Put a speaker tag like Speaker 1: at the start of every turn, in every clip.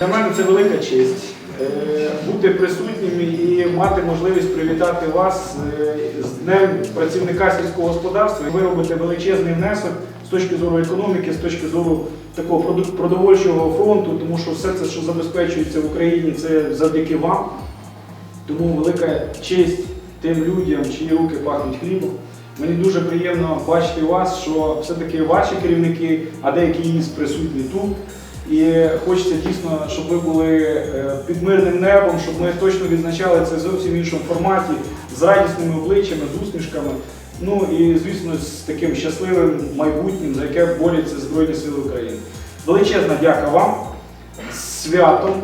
Speaker 1: Для мене це велика честь е, бути присутнім і мати можливість привітати вас е, з Днем працівника сільського господарства. Ви робите величезний внесок з точки зору економіки, з точки зору такого продовольчого фронту, тому що все це, що забезпечується в Україні, це завдяки вам. Тому велика честь тим людям, чиї руки пахнуть хлібом. Мені дуже приємно бачити вас, що все-таки ваші керівники, а деякі із присутні тут. І хочеться дійсно, щоб ви були е, під мирним небом, щоб ми точно відзначали це зовсім іншому форматі, з радісними обличчями, з усмішками. Ну і звісно, з таким щасливим майбутнім, за яке борються Збройні Сили України. Величезна дяка вам, з святом,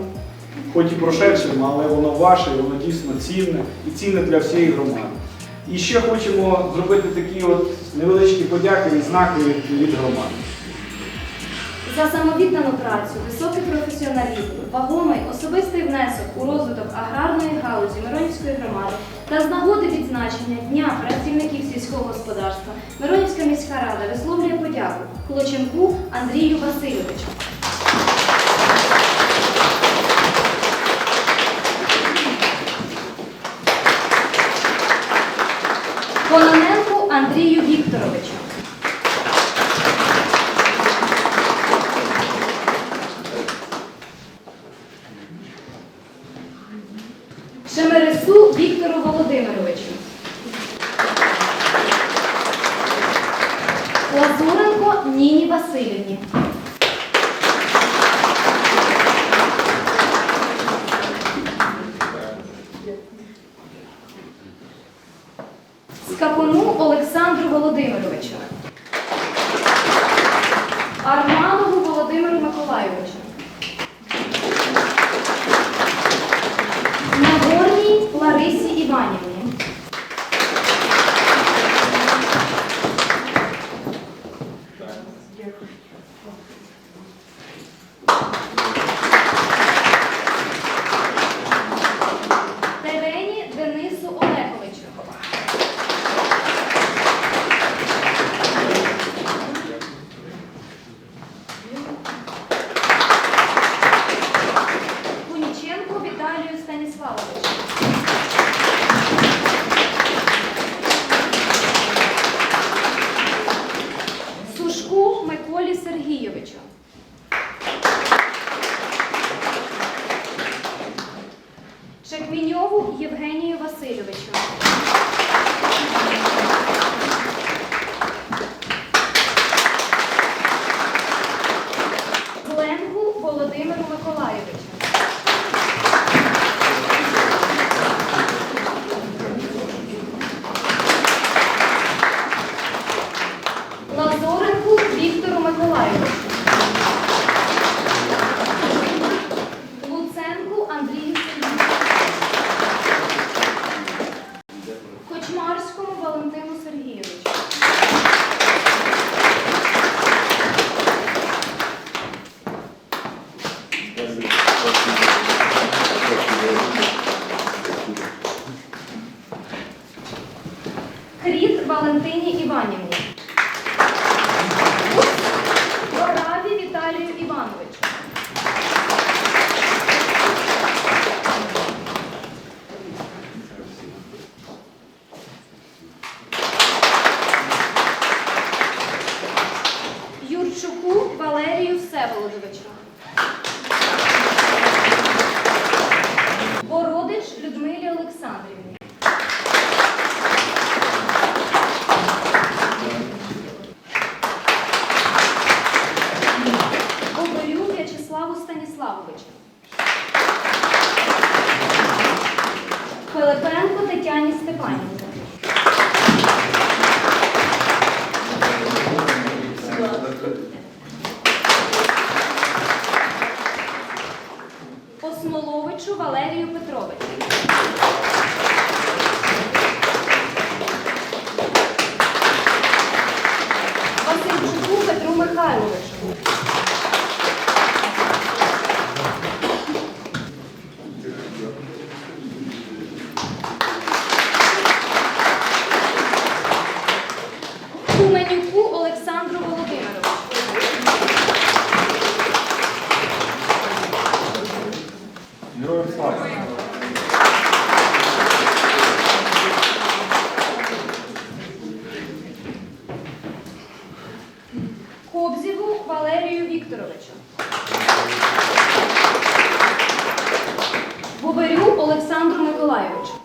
Speaker 1: хоч і прошедшим, але воно ваше, і воно дійсно цінне і цінне для всієї громади. І ще хочемо зробити такі от невеличкі подяки і знаки від громади.
Speaker 2: За самовіддану працю, високий професіоналізм, вагомий особистий внесок у розвиток аграрної галузі Миронівської громади та з нагоди відзначення Дня працівників сільського господарства Миронівська міська рада висловлює подяку Клоченку Андрію Васильовичу. Кононенку Андрію Вікторовичу. Шемересу Віктору Володимировичу. Лазуренко Ніні Васильівні. Скакуну Олександру Володимировичу. Арманову Володимиру Миколайовичу. Іванівні. Терені Денису Олеговичу. Куніченку Віталію Станіславовичу. Валентині Іванівні. Вораві Віталію Івановичу. Юрчуку Валерію Всеволодовичу. Тетяні Степанівні. Валерію Вікторовичу. Боберю Олександру Миколайовичу.